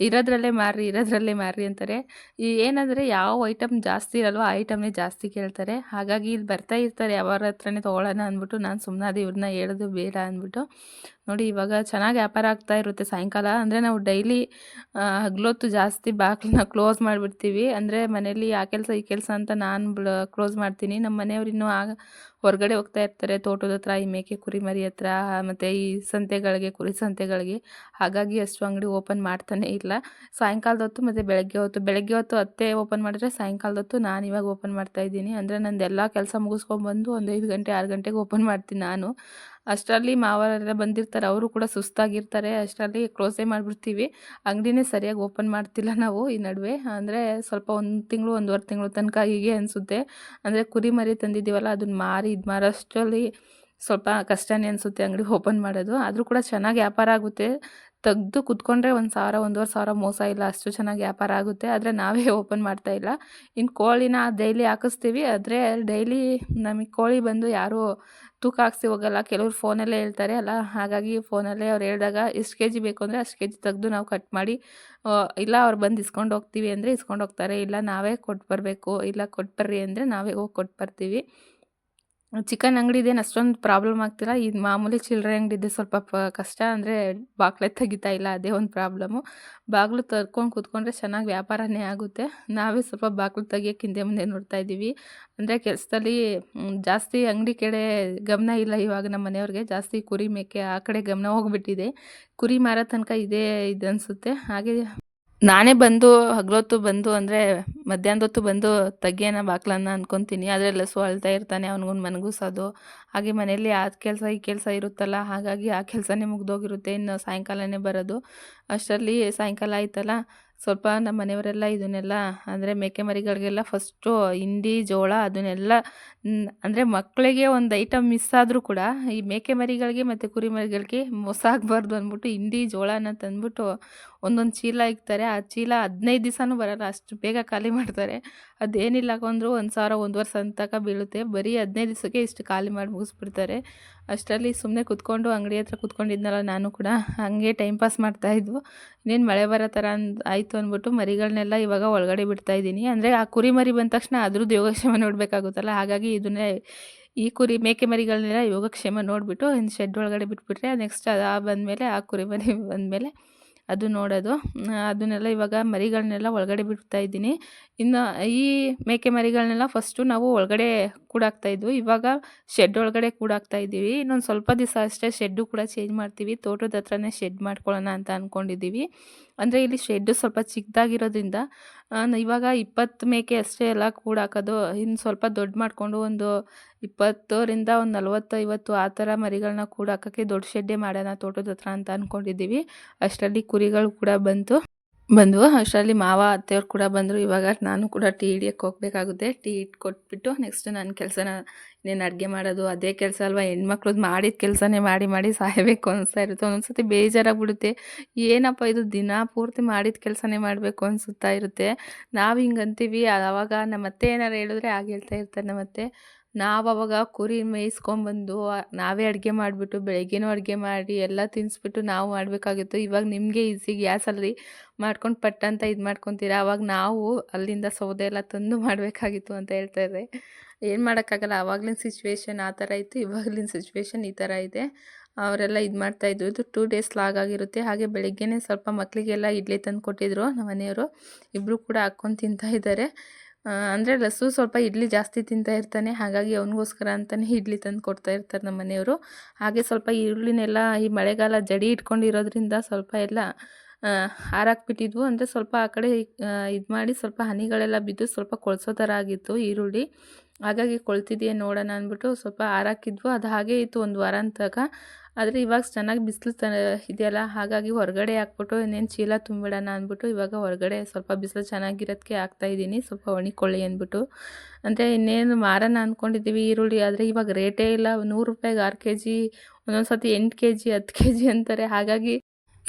ಇರೋದ್ರಲ್ಲೇ ಮಾರಿ ಇರೋದ್ರಲ್ಲೇ ಮಾರಿ ಅಂತಾರೆ. ಈ ಏನಂದರೆ ಯಾವ ಐಟಮ್ ಜಾಸ್ತಿ ಇರಲ್ವೋ ಆ ಐಟಮ್ನೇ ಜಾಸ್ತಿ ಕೇಳ್ತಾರೆ ಹಾಗಾಗಿ ಇಲ್ಲಿ ಬರ್ತಾ ಇರ್ತಾರೆ ಯಾವಾರ ಹತ್ರನೇ ತೊಗೊಳ್ಳೋಣ ಅಂದ್ಬಿಟ್ಟು, ನಾನು ಸುಮ್ಮನೆ ಇವ್ರನ್ನ ಹೇಳೋದು ಬೇಡ ಅಂದ್ಬಿಟ್ಟು. ನೋಡಿ ಇವಾಗ ಚೆನ್ನಾಗಿ ವ್ಯಾಪಾರ ಆಗ್ತಾ ಇರುತ್ತೆ. ಸಾಯಂಕಾಲ ಅಂದರೆ ನಾವು ಡೈಲಿ ಹಗ್ಲೊತ್ತು ಜಾಸ್ತಿ ಬಾಗಿಲನ್ನ ಕ್ಲೋಸ್ ಮಾಡಿಬಿಡ್ತೀವಿ. ಅಂದರೆ ಮನೇಲಿ ಆ ಕೆಲಸ ಈ ಕೆಲಸ ಅಂತ ನಾನು ಕ್ಲೋಸ್ ಮಾಡ್ತೀನಿ. ನಮ್ಮ ಮನೆಯವ್ರು ಇನ್ನೂ ಆಗ ಹೊರಗಡೆ ಹೋಗ್ತಾ ಇರ್ತಾರೆ. ತೋಟದ ಹತ್ರ, ಈ ಮೇಕೆ ಕುರಿಮರಿ ಹತ್ರ, ಮತ್ತು ಈ ಸಂತೆಗಳಿಗೆ, ಕುರಿ ಸಂತೆಗಳಿಗೆ. ಹಾಗಾಗಿ ಅಷ್ಟು ಅಂಗಡಿ ಓಪನ್ ಮಾಡ್ತಾನೆ ಇಲ್ಲ. ಸಾಯಂಕಾಲದ ಹೊತ್ತು ಮತ್ತು ಬೆಳಗ್ಗೆ ಹೊತ್ತು ಬೆಳಗ್ಗೆ ಹೊತ್ತು ಅತ್ತೆ ಓಪನ್ ಮಾಡಿದ್ರೆ ಸಾಯಂಕಾಲದ ಹೊತ್ತು ನಾನು ಇವಾಗ ಓಪನ್ ಮಾಡ್ತಾ ಇದ್ದೀನಿ. ಅಂದರೆ ನಂದೆಲ್ಲ ಕೆಲಸ ಮುಗಿಸ್ಕೊಂಡ್ಬಂದು ಒಂದು ಐದು ಗಂಟೆ, ಆರು ಗಂಟೆಗೆ ಓಪನ್ ಮಾಡ್ತೀನಿ ನಾನು. ಅಷ್ಟರಲ್ಲಿ ಮಾವರೆಲ್ಲ ಬಂದಿರ್ತಾರೆ, ಅವರು ಕೂಡ ಸುಸ್ತಾಗಿರ್ತಾರೆ. ಅಷ್ಟರಲ್ಲಿ ಕ್ಲೋಸೇ ಮಾಡಿಬಿಡ್ತೀವಿ. ಅಂಗಡಿನೇ ಸರಿಯಾಗಿ ಓಪನ್ ಮಾಡ್ತಿಲ್ಲ ನಾವು ಈ ನಡುವೆ. ಅಂದರೆ ಸ್ವಲ್ಪ ಒಂದು ತಿಂಗಳು, ಒಂದೂವರೆ ತಿಂಗಳು ತನಕ ಹೀಗೆ ಅನಿಸುತ್ತೆ. ಅಂದರೆ ಕುರಿ ಮರಿ ತಂದಿದ್ದೀವಲ್ಲ ಅದನ್ನ ಮಾರಿ ಇದು ಮಾರೋಷ್ಟರಲ್ಲಿ ಸ್ವಲ್ಪ ಕಷ್ಟನೇ ಅನಿಸುತ್ತೆ ಅಂಗಡಿ ಓಪನ್ ಮಾಡೋದು. ಆದರೂ ಕೂಡ ಚೆನ್ನಾಗಿ ವ್ಯಾಪಾರ ಆಗುತ್ತೆ. ತೆಗ್ದು ಕುತ್ಕೊಂಡ್ರೆ ಒಂದು ಸಾವಿರ, ಒಂದೂವರೆ ಸಾವಿರ ಮೋಸ ಇಲ್ಲ, ಅಷ್ಟು ಚೆನ್ನಾಗಿ ವ್ಯಾಪಾರ ಆಗುತ್ತೆ. ಆದರೆ ನಾವೇ ಓಪನ್ ಮಾಡ್ತಾ ಇಲ್ಲ. ಇನ್ನು ಕೋಳಿನ ಡೈಲಿ ಹಾಕಿಸ್ತೀವಿ. ಆದರೆ ಡೈಲಿ ನಮಗೆ ಕೋಳಿ ಬಂದು ಯಾರೂ ತೂಕ ಹಾಕ್ಸಿ ಹೋಗಲ್ಲ. ಕೆಲವ್ರು ಫೋನಲ್ಲೇ ಹೇಳ್ತಾರೆ, ಅಲ್ಲ, ಹಾಗಾಗಿ ಫೋನಲ್ಲೇ ಅವ್ರು ಹೇಳಿದಾಗ ಎಷ್ಟು ಕೆ ಜಿ ಬೇಕು ಅಂದರೆ ಅಷ್ಟು ಕೆ ಜಿ ತೆಗೆದು ನಾವು ಕಟ್ ಮಾಡಿ ಇಲ್ಲ ಅವ್ರು ಬಂದು ಇಸ್ಕೊಂಡು ಹೋಗ್ತೀವಿ ಅಂದರೆ ಇಸ್ಕೊಂಡು ಹೋಗ್ತಾರೆ. ಇಲ್ಲ ನಾವೇ ಕೊಟ್ಟು ಬರಬೇಕು. ಇಲ್ಲ ಕೊಟ್ಟು ಬರ್ರಿ ಅಂದರೆ ನಾವೇ ಹೋಗಿ ಕೊಟ್ಟು ಬರ್ತೀವಿ. ಚಿಕನ್ ಅಂಗಡಿದೇನು ಅಷ್ಟೊಂದು ಪ್ರಾಬ್ಲಮ್ ಆಗ್ತಿಲ್ಲ. ಇದು ಮಾಮೂಲಿ ಚಿಲ್ಲರೆ ಅಂಗಡಿದೆ ಸ್ವಲ್ಪ ಕಷ್ಟ ಅಂದರೆ ಬಾಗ್ಲೆ ತೆಗಿತಾ ಇಲ್ಲ, ಅದೇ ಒಂದು ಪ್ರಾಬ್ಲಮ್ಮು ಬಾಗಿಲು ತರ್ಕೊಂಡು ಕೂತ್ಕೊಂಡ್ರೆ ಚೆನ್ನಾಗಿ ವ್ಯಾಪಾರನೇ ಆಗುತ್ತೆ. ನಾವೇ ಸ್ವಲ್ಪ ಬಾಗಿಲು ತೆಗಿಯೋಕೆ ಹಿಂದೆ ಮುಂದೆ ನೋಡ್ತಾ ಇದ್ದೀವಿ. ಅಂದರೆ ಕೆಲಸದಲ್ಲಿ ಜಾಸ್ತಿ ಅಂಗಡಿ ಕಡೆ ಗಮನ ಇಲ್ಲ ಇವಾಗ ನಮ್ಮ ಮನೆಯವ್ರಿಗೆ. ಜಾಸ್ತಿ ಕುರಿ ಮೇಕೆ ಆ ಕಡೆ ಗಮನ ಹೋಗ್ಬಿಟ್ಟಿದೆ. ಕುರಿ ಮಾರೋ ತನಕ ಇದೇ ಇದು ಹಾಗೆ ನಾನೇ ಬಂದು, ಹಗಲೊತ್ತು ಬಂದು ಅಂದರೆ ಮಧ್ಯಾಹ್ನದೊತ್ತು ಬಂದು ತೆಗಿಯೋಣ ಬಾಕ್ಲನ್ನ ಅನ್ಕೊತೀನಿ. ಆದರೆ ಲಸು ಅಳ್ತಾ ಇರ್ತಾನೆ ಅವ್ನಿಗೊಂದು ಮನಗೂಸೋದು ಹಾಗೆ ಮನೆಯಲ್ಲಿ ಆ ಕೆಲಸ, ಈ ಕೆಲಸ ಇರುತ್ತಲ್ಲ, ಹಾಗಾಗಿ ಆ ಕೆಲಸನೇ ಮುಗ್ದೋಗಿರುತ್ತೆ. ಇನ್ನು ಸಾಯಂಕಾಲನೇ ಬರೋದು. ಅಷ್ಟರಲ್ಲಿ ಸಾಯಂಕಾಲ ಆಯ್ತಲ್ಲ, ಸ್ವಲ್ಪ ನಮ್ಮ ಮನೆಯವರೆಲ್ಲ ಇದನ್ನೆಲ್ಲ ಅಂದರೆ ಮೇಕೆ ಮರಿಗಳಿಗೆಲ್ಲ ಫಸ್ಟು ಹಿಂಡಿ, ಜೋಳ ಅದನ್ನೆಲ್ಲ ಅಂದರೆ ಮಕ್ಕಳಿಗೆ ಒಂದು ಐಟಮ್ ಮಿಸ್ ಆದರೂ ಕೂಡ ಈ ಮೇಕೆ ಮರಿಗಳಿಗೆ ಮತ್ತು ಕುರಿ ಮರಿಗಳಿಗೆ ಅಂದ್ಬಿಟ್ಟು ಹಿಂಡಿ, ಜೋಳನ ತಂದ್ಬಿಟ್ಟು ಒಂದೊಂದು ಚೀಲ ಇಕ್ತಾರೆ. ಆ ಚೀಲ ಹದಿನೈದು ದಿವಸನೂ ಬರೋಲ್ಲ. ಅಷ್ಟು ಬೇಗ ಖಾಲಿ ಮಾಡ್ತಾರೆ. ಅದೇನಿಲ್ಲ ಅಂದರೂ ಒಂದು ಸಾವಿರ ಒಂದುವರೆ ಸಾವಿರ ತನಕ ಬೀಳುತ್ತೆ. ಬರೀ ಹದಿನೈದು ದಿವಸಕ್ಕೆ ಇಷ್ಟು ಖಾಲಿ ಮಾಡಿ ಮುಗಿಸ್ಬಿಡ್ತಾರೆ. ಅಷ್ಟರಲ್ಲಿ ಸುಮ್ಮನೆ ಕುತ್ಕೊಂಡು ಅಂಗಡಿ ಹತ್ರ ಕುತ್ಕೊಂಡಿದ್ನಲ್ಲ ನಾನು ಕೂಡ. ಹಾಗೆ ಟೈಮ್ ಪಾಸ್ ಮಾಡ್ತಾಯಿದ್ವು ಇನ್ನೇನು ಮಳೆ ಬರೋ ಥರ ಅಂದ್ ಆಯಿತು ಅಂದ್ಬಿಟ್ಟು ಮರಿಗಳನ್ನೆಲ್ಲ ಇವಾಗ ಒಳಗಡೆ ಬಿಡ್ತಾ ಇದ್ದೀನಿ. ಅಂದರೆ ಆ ಕುರಿ ಮರಿ ಬಂದ ತಕ್ಷಣ ಅದ್ರದ್ದು ಯೋಗಕ್ಷೇಮ ನೋಡಬೇಕಾಗುತ್ತಲ್ಲ. ಹಾಗಾಗಿ ಇದನ್ನೇ ಈ ಕುರಿ ಮೇಕೆ ಮರಿಗಳನ್ನೆಲ್ಲ ಯೋಗಕ್ಷೇಮ ನೋಡಿಬಿಟ್ಟು ಇನ್ನು ಶೆಡ್ ಒಳಗಡೆ ಬಿಟ್ಬಿಟ್ರೆ ನೆಕ್ಸ್ಟ್ ಅದು ಆ ಬಂದಮೇಲೆ ಆ ಕುರಿ ಮರಿ ಬಂದಮೇಲೆ ಅದು ನೋಡೋದು. ಅದನ್ನೆಲ್ಲ ಇವಾಗ ಮರಿಗಳನ್ನೆಲ್ಲ ಒಳಗಡೆ ಬಿಡ್ತಾ ಇದ್ದೀನಿ. ಇನ್ನು ಈ ಮೇಕೆ ಮರಿಗಳನ್ನೆಲ್ಲ ಫಸ್ಟು ನಾವು ಒಳಗಡೆ ಕೂಡಾಕ್ತಾ ಇದ್ವು. ಇವಾಗ ಶೆಡ್ ಒಳಗಡೆ ಕೂಡಾಕ್ತಾ ಇದ್ದೀವಿ. ಇನ್ನೊಂದು ಸ್ವಲ್ಪ ದಿವಸ ಅಷ್ಟೇ ಶೆಡ್ಡು ಕೂಡ ಚೇಂಜ್ ಮಾಡ್ತೀವಿ. ತೋಟದ ಹತ್ರನೇ ಶೆಡ್ ಮಾಡ್ಕೊಳ್ಳೋಣ ಅಂತ ಅಂದ್ಕೊಂಡಿದ್ದೀವಿ ಅಂದರೆ ಇಲ್ಲಿ ಶೆಡ್ಡು ಸ್ವಲ್ಪ ಚಿಕ್ಕದಾಗಿರೋದ್ರಿಂದ ಇವಾಗ ಇಪ್ಪತ್ತು ಮೇಕೆ ಅಷ್ಟೇ ಎಲ್ಲ ಕೂಡಾಕೋದು ಇನ್ನು ಸ್ವಲ್ಪ ದೊಡ್ಡ ಮಾಡಿಕೊಂಡು ಒಂದು ಇಪ್ಪತ್ತರಿಂದ ಒಂದು ನಲ್ವತ್ತು ಐವತ್ತು ಆ ಥರ ಮರಿಗಳನ್ನ ಕೂಡಾಕೋಕ್ಕೆ ದೊಡ್ಡ ಶೆಡ್ಡೇ ಮಾಡೋಣ ತೋಟದ ಹತ್ರ ಅಂತ ಅಂದ್ಕೊಂಡಿದ್ದೀವಿ ಅಷ್ಟರಲ್ಲಿ ಕುರಿಗಳು ಕೂಡ ಬಂತು. ಬಂದವು ಅಷ್ಟರಲ್ಲಿ ಮಾವ, ಅತ್ತೆಯವ್ರು ಕೂಡ ಬಂದರು. ಇವಾಗ ನಾನು ಕೂಡ ಟೀ ಹಿಡಿಯೋಕ್ಕೆ ಹೋಗಬೇಕಾಗುತ್ತೆ. ಟೀ ಕೊಟ್ಬಿಟ್ಟು ನೆಕ್ಸ್ಟ್ ನನ್ನ ಕೆಲಸನ ಇನ್ನೇನು ಅಡುಗೆ ಮಾಡೋದು, ಅದೇ ಕೆಲಸ ಅಲ್ವಾ? ಹೆಣ್ಮಕ್ಳದ್ದು ಮಾಡಿದ ಕೆಲಸನೇ ಮಾಡಿ ಮಾಡಿ ಸಾಯಬೇಕು ಅನಿಸ್ತಾ ಇರುತ್ತೆ. ಒಂದೊಂದ್ಸತಿ ಬೇಜಾರಾಗ್ಬಿಡುತ್ತೆ. ಏನಪ್ಪ ಇದು ದಿನ ಪೂರ್ತಿ ಮಾಡಿದ ಕೆಲಸನೇ ಮಾಡಬೇಕು ಅನಿಸುತ್ತಾ ಇರುತ್ತೆ. ನಾವು ಹಿಂಗೆ ಅಂತೀವಿ. ಆವಾಗ ನಮ್ಮ ಅತ್ತೆ ಏನಾರು ಹೇಳಿದ್ರೆ ಆಗ ಹೇಳ್ತಾ ಇರ್ತಾರೆ ನಮ್ಮ ಅತ್ತೆ ನಾವು ಅವಾಗ ಕುರಿ ಮೇಯಿಸ್ಕೊಂಬಂದು ನಾವೇ ಅಡುಗೆ ಮಾಡಿಬಿಟ್ಟು, ಬೆಳಗ್ಗೆನೂ ಅಡುಗೆ ಮಾಡಿ, ಎಲ್ಲ ತಿನ್ನಿಸ್ಬಿಟ್ಟು ನಾವು ಮಾಡಬೇಕಾಗಿತ್ತು. ಇವಾಗ ನಿಮಗೆ ಈಸಿ ಗ್ಯಾಸಲ್ಲಿ ಮಾಡ್ಕೊಂಡು ಪಟ್ಟಂತ ಇದು ಮಾಡ್ಕೊತೀರಾ? ಅವಾಗ ನಾವು ಅಲ್ಲಿಂದ ಸೌದೆ ಎಲ್ಲ ತಂದು ಮಾಡಬೇಕಾಗಿತ್ತು ಅಂತ ಹೇಳ್ತಾ ಇದ್ದೆ. ಏನು ಮಾಡೋಕ್ಕಾಗಲ್ಲ ಆವಾಗಲಿನ ಸಿಚುವೇಶನ್ ಆ ಥರ ಇತ್ತು, ಇವಾಗಲಿನ ಸಿಚುವೇಶನ್ ಈ ಥರ ಇದೆ. ಅವರೆಲ್ಲ ಇದು ಮಾಡ್ತಾಯಿದ್ರು ಇದು ಟೂ ಡೇಸ್ ಲಾಗ್ ಆಗಿರುತ್ತೆ. ಹಾಗೆ ಬೆಳಗ್ಗೆನೇ ಸ್ವಲ್ಪ ಮಕ್ಕಳಿಗೆಲ್ಲ ಇಡ್ಲಿ ತಂದು ಕೊಟ್ಟಿದ್ರು ನಮ್ಮ ಮನೆಯವರು ಇಬ್ಬರು ಕೂಡ ಹಾಕ್ಕೊಂಡು ತಿಂತಾ ಇದ್ದಾರೆ. ಅಂದರೆ ಲಸ್ಸು ಸ್ವಲ್ಪ ಇಡ್ಲಿ ಜಾಸ್ತಿ ತಿಂತಾ ಇರ್ತಾನೆ, ಹಾಗಾಗಿ ಅವನಿಗೋಸ್ಕರ ಅಂತಲೇ ಇಡ್ಲಿ ತಂದು ಕೊಡ್ತಾ ಇರ್ತಾರೆ ನಮ್ಮ ಮನೆಯವರು. ಹಾಗೆ ಸ್ವಲ್ಪ ಈರುಳ್ಳಿನೆಲ್ಲ ಈ ಮಳೆಗಾಲ ಜಡಿ ಇಟ್ಕೊಂಡಿರೋದ್ರಿಂದ ಸ್ವಲ್ಪ ಎಲ್ಲ ಹಾರಾಕ್ಬಿಟ್ಟಿದ್ವು. ಅಂದರೆ ಸ್ವಲ್ಪ ಆ ಕಡೆ ಇದು ಮಾಡಿ ಸ್ವಲ್ಪ ಹನಿಗಳೆಲ್ಲ ಬಿದ್ದು ಸ್ವಲ್ಪ ಕೊಳಸೋ ಥರ ಆಗಿತ್ತು ಈರುಳ್ಳಿ. ಹಾಗಾಗಿ ಕೊಳ್ತಿದೆಯೇ ನೋಡೋಣ ಅಂದ್ಬಿಟ್ಟು ಸ್ವಲ್ಪ ಹಾರಾಕಿದ್ವು. ಅದು ಹಾಗೆ ಇತ್ತು ಒಂದು ವಾರ ತನಕ ಆದರೆ ಇವಾಗ ಚೆನ್ನಾಗಿ ಬಿಸಿಲು ತ, ಇದೆಯಲ್ಲ, ಹಾಗಾಗಿ ಹೊರಗಡೆ ಹಾಕ್ಬಿಟ್ಟು ಇನ್ನೇನು ಚೀಲ ತುಂಬಿಡೋಣ ಅಂದ್ಬಿಟ್ಟು ಇವಾಗ ಹೊರಗಡೆ ಸ್ವಲ್ಪ ಬಿಸಿಲು ಚೆನ್ನಾಗಿರೋದಕ್ಕೆ ಹಾಕ್ತಾಯಿದ್ದೀನಿ ಸ್ವಲ್ಪ ಒಣಕೊಳ್ಳಿ ಅಂದ್ಬಿಟ್ಟು. ಅಂದರೆ ಇನ್ನೇನು ಮಾರೋಣ ಅಂದ್ಕೊಂಡಿದ್ದೀವಿ ಈರುಳ್ಳಿ, ಆದರೆ ಇವಾಗ ರೇಟೇ ಇಲ್ಲ. ನೂರು ರೂಪಾಯಿಗೆ ಆರು ಕೆ ಜಿ ಒಂದೊಂದು ಸತಿ ಎಂಟು ಕೆ ಜಿ ಹತ್ತು ಕೆ ಜಿ ಅಂತಾರೆ. ಹಾಗಾಗಿ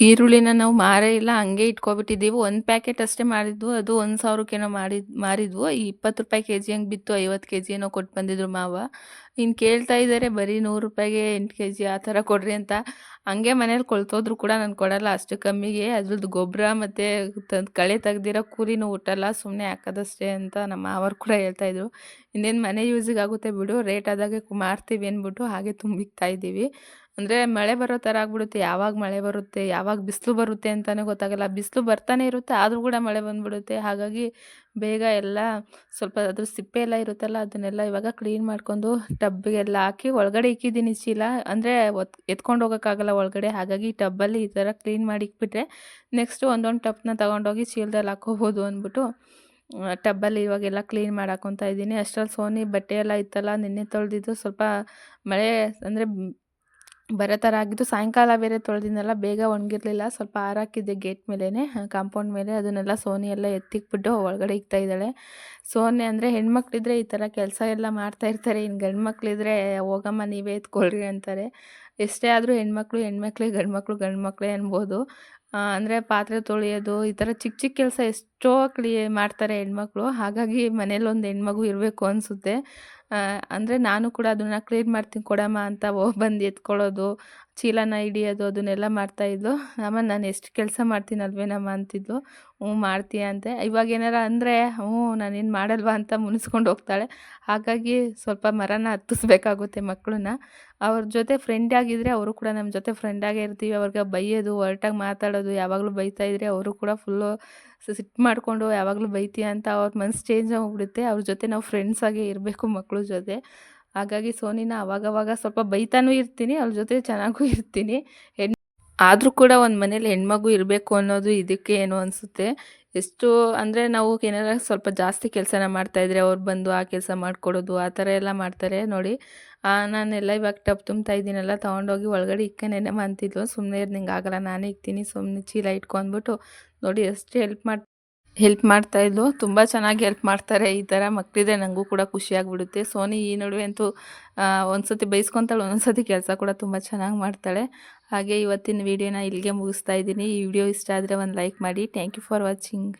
ಈರುಳ್ಳಿನ ನಾವು ಮಾರೇ ಇಲ್ಲ, ಹಂಗೆ ಇಟ್ಕೊಬಿಟ್ಟಿದ್ದೀವಿ. ಒಂದು ಪ್ಯಾಕೆಟ್ ಅಷ್ಟೇ ಮಾಡಿದ್ವು. ಅದು ಒಂದು ಸಾವಿರಕ್ಕೇನೋ ಮಾಡಿದ್ ಮಾರಿದ್ವು. ಇಪ್ಪತ್ತು ರೂಪಾಯಿ ಕೆ ಜಿ ಹಂಗೆ ಬಿತ್ತು, ಐವತ್ತು ಕೆ ಜಿ ಏನೋ ಕೊಟ್ಟು ಬಂದಿದ್ರು ಮಾವ. ಇನ್ನು ಕೇಳ್ತಾ ಇದ್ದಾರೆ ಬರೀ ನೂರು ರೂಪಾಯಿಗೆ ಎಂಟು ಕೆ ಜಿ ಆ ಥರ ಕೊಡ್ರಿ ಅಂತ. ಹಂಗೆ ಮನೇಲಿ ಕೊಳ್ತೋದ್ರು ಕೂಡ ನಾನು ಕೊಡಲ್ಲ, ಅಷ್ಟು ಕಮ್ಮಿಗೆ. ಅದ್ರದ್ದು ಗೊಬ್ಬರ ಮತ್ತು ತಂದು ಕಳೆ ತೆಗ್ದಿರೋ ಕೂಲಿನೂ ಊಟಲ್ಲ ಸುಮ್ಮನೆ ಹಾಕೋದಷ್ಟೇ ಅಂತ ನಮ್ಮ ಮಾವರು ಕೂಡ ಹೇಳ್ತಾಯಿದ್ರು ಇನ್ನೇನು ಮನೆ ಯೂಸಿಗೆ ಆಗುತ್ತೆ ಬಿಡು ರೇಟ್ ಆದಾಗೆ ಮಾರ್ತೀವಿ ಅಂದ್ಬಿಟ್ಟು ಹಾಗೆ ತುಂಬಿಕ್ತಾ ಇದ್ದೀವಿ. ಅಂದರೆ ಮಳೆ ಬರೋ ಥರ ಆಗ್ಬಿಡುತ್ತೆ. ಯಾವಾಗ ಮಳೆ ಬರುತ್ತೆ, ಯಾವಾಗ ಬಿಸಿಲು ಬರುತ್ತೆ ಅಂತಲೇ ಗೊತ್ತಾಗಲ್ಲ. ಬಿಸಿಲು ಬರ್ತಾನೆ ಇರುತ್ತೆ, ಆದರೂ ಕೂಡ ಮಳೆ ಬಂದ್ಬಿಡುತ್ತೆ. ಹಾಗಾಗಿ ಬೇಗ ಎಲ್ಲ ಸ್ವಲ್ಪ ಅದ್ರ ಸಿಪ್ಪೆ ಎಲ್ಲ ಇರುತ್ತಲ್ಲ, ಅದನ್ನೆಲ್ಲ ಇವಾಗ ಕ್ಲೀನ್ ಮಾಡ್ಕೊಂಡು ಟಬ್ಗೆಲ್ಲ ಹಾಕಿ ಒಳಗಡೆ ಇಕ್ಕಿದ್ದೀನಿ ಚೀಲ ಅಂದರೆ ಒತ್, ಎತ್ಕೊಂಡು ಹೋಗೋಕ್ಕಾಗಲ್ಲ ಒಳಗಡೆ. ಹಾಗಾಗಿ ಟಬ್ಬಲ್ಲಿ ಈ ಥರ ಕ್ಲೀನ್ ಮಾಡಿ ಇಕ್ಬಿಟ್ರೆ ನೆಕ್ಸ್ಟು ಒಂದೊಂದು ಟಬ್ನ ತೊಗೊಂಡೋಗಿ ಚೀಲದಲ್ಲಿ ಹಾಕ್ಕೋಬೋದು ಅಂದ್ಬಿಟ್ಟು ಟಬ್ಬಲ್ಲಿ ಇವಾಗೆಲ್ಲ ಕ್ಲೀನ್ ಮಾಡಿ ಹಾಕ್ಕೊತಾ ಇದ್ದೀನಿ. ಅಷ್ಟರಲ್ಲಿ ಸೋನಿ ಬಟ್ಟೆ ಎಲ್ಲ ಇತ್ತಲ್ಲ, ನಿನ್ನೆ ತೊಳೆದಿದ್ದು. ಸ್ವಲ್ಪ ಮಳೆ ಅಂದರೆ ಬರೋ ಥರ ಆಗಿದ್ದು ಸಾಯಂಕಾಲ ಬೇರೆ ತೊಳೆದಿದ್ನಲ್ಲ ಬೇಗ ಒಣಗಿರಲಿಲ್ಲ. ಸ್ವಲ್ಪ ಹಾರಾಕಿದ್ದೆ ಗೇಟ್ ಮೇಲೇ ಕಾಂಪೌಂಡ್ ಮೇಲೆ. ಅದನ್ನೆಲ್ಲ ಸೋನಿ ಎಲ್ಲ ಎತ್ತಿಕ್ಬಿಟ್ಟು ಒಳಗಡೆ ಇಕ್ತಾ ಇದ್ದಾಳೆ. ಸೋನಿ ಅಂದರೆ ಹೆಣ್ಮಕ್ಳಿದ್ರೆ ಈ ಥರ ಕೆಲಸ ಎಲ್ಲ ಮಾಡ್ತಾ ಇರ್ತಾರೆ. ಇನ್ನು ಗಂಡು ಮಕ್ಳಿದ್ರೆ ಹೋಗಮ್ಮ, ನೀವೇ ಎತ್ಕೊಳ್ರಿ ಅಂತಾರೆ. ಎಷ್ಟೇ ಆದರೂ ಹೆಣ್ಮಕ್ಳು ಹೆಣ್ಮಕ್ಳೇ ಗಂಡು ಮಕ್ಕಳು ಗಂಡು ಅನ್ಬೋದು ಅಂದರೆ ಪಾತ್ರೆ ತೊಳೆಯೋದು, ಈ ಥರ ಚಿಕ್ಕ ಚಿಕ್ಕ ಕೆಲಸ ಎಷ್ಟೋ ಕ್ಲೀ ಮಾಡ್ತಾರೆ ಹೆಣ್ಮಕ್ಳು. ಹಾಗಾಗಿ ಮನೇಲೊಂದು ಹೆಣ್ಮಗು ಇರಬೇಕು ಅನಿಸುತ್ತೆ. ಅಂದರೆ ನಾನು ಕೂಡ ಅದನ್ನು ಕ್ಲೀನ್ ಮಾಡ್ತೀನಿ ಕೊಡಮ್ಮ ಅಂತ ಹೋಗಿ ಬಂದು ಎತ್ಕೊಳ್ಳೋದು. ಚೀಲನ ಹಿಡಿಯೋದು, ಅದನ್ನೆಲ್ಲ ಮಾಡ್ತಾಯಿದ್ಲು ಅಮ್ಮ, ನಾನು ಎಷ್ಟು ಕೆಲಸ ಮಾಡ್ತೀನಲ್ವೇನಮ್ಮ ಅಂತಿದ್ಲು. ಹ್ಞೂ, ಮಾಡ್ತೀಯ ಅಂತೆ. ಇವಾಗ ಏನಾರ ಅಂದರೆ, ಹ್ಞೂ ನಾನೇನು ಮಾಡಲ್ವಾ ಅಂತ ಮುನಿಸ್ಕೊಂಡು ಹೋಗ್ತಾಳೆ. ಹಾಗಾಗಿ ಸ್ವಲ್ಪ ಮರನ ಹತ್ತಿಸ್ಬೇಕಾಗುತ್ತೆ ಮಕ್ಕಳನ್ನ ಅವ್ರ ಜೊತೆ ಫ್ರೆಂಡ್ ಆಗಿದ್ದರೆ ಅವರು ಕೂಡ ನಮ್ಮ ಜೊತೆ ಫ್ರೆಂಡಾಗೇ ಇರ್ತೀವಿ. ಅವ್ರಿಗೆ ಬೈಯೋದು ಹೊರಟಾಗಿ ಮಾತಾಡೋದು, ಯಾವಾಗಲೂ ಬೈತಾ ಇದ್ದರೆ ಅವರು ಕೂಡ ಫುಲ್ಲು ಸಿಟ್ಟು ಮಾಡಿಕೊಂಡು, ಯಾವಾಗಲೂ ಬೈತೀಯ ಅಂತ ಅವ್ರ ಮನ್ಸು ಚೇಂಜ್ ಆಗಿಬಿಡುತ್ತೆ. ಅವ್ರ ಜೊತೆ ನಾವು ಫ್ರೆಂಡ್ಸಾಗೇ ಇರಬೇಕು ಮಕ್ಕಳ ಜೊತೆ. ಹಾಗಾಗಿ ಸೋನಿನ ಅವಾಗವಾಗ ಸ್ವಲ್ಪ ಬೈತಾನೂ ಇರ್ತೀನಿ ಅವ್ರ ಜೊತೆ ಚೆನ್ನಾಗೂ ಇರ್ತೀನಿ. ಹೆಣ್, ಆದರೂ ಕೂಡ ಒಂದು ಮನೇಲಿ ಹೆಣ್ಮಗು ಇರಬೇಕು ಅನ್ನೋದು ಇದಕ್ಕೆ ಏನು ಅನಿಸುತ್ತೆ. ಎಷ್ಟು ಅಂದರೆ ನಾವು ಏನಾರ ಸ್ವಲ್ಪ ಜಾಸ್ತಿ ಕೆಲಸನ ಮಾಡ್ತಾಯಿದ್ರೆ ಅವ್ರು ಬಂದು ಆ ಕೆಲಸ ಮಾಡಿಕೊಡೋದು, ಆ ಥರ ಎಲ್ಲ ಮಾಡ್ತಾರೆ. ನೋಡಿ ನಾನೆಲ್ಲ ಇವಾಗ ಟಪ್ ತುಂಬ್ತಾ ಇದ್ದೀನಲ್ಲ, ತೊಗೊಂಡೋಗಿ ಒಳಗಡೆ ಇಕ್ಕ ನೆನೆ ಅಂತಿದ್ಲು. ಸುಮ್ಮನೆ ಇರ್, ನಿಂಗೆ ಆಗಲ್ಲ, ನಾನೇ ಇಕ್ತೀನಿ. ಸುಮ್ಮನೆ ಚೀಲ ಇಟ್ಕೊಂಡ್ಬಿಟ್ಟು ನೋಡಿ ಎಷ್ಟು ಹೆಲ್ಪ್ ಮಾಡಿ ಹೆಲ್ಪ್ ಮಾಡ್ತಾ ಇದ್ಲು. ತುಂಬ ಚೆನ್ನಾಗಿ ಹೆಲ್ಪ್ ಮಾಡ್ತಾರೆ. ಈ ಥರ ಮಕ್ಕಳಿದೆ ನನಗೂ ಕೂಡ ಖುಷಿಯಾಗಿಬಿಡುತ್ತೆ ಸೋನಿ ಈ ನಡುವೆ ಅಂತೂ ಒಂದು ಸತಿ ಬೈಸ್ಕೊತಾಳೆ ಒಂದೊಂದು ಸತಿ ಕೆಲಸ ಕೂಡ ತುಂಬ ಚೆನ್ನಾಗಿ ಮಾಡ್ತಾಳೆ. ಹಾಗೆ ಇವತ್ತಿನ ವೀಡಿಯೋನ ಇಲ್ಲಿಗೆ ಮುಗಿಸ್ತಾ ಇದ್ದೀನಿ. ಈ ವಿಡಿಯೋ ಇಷ್ಟ ಆದರೆ ಒಂದು ಲೈಕ್ ಮಾಡಿ. Thank you for watching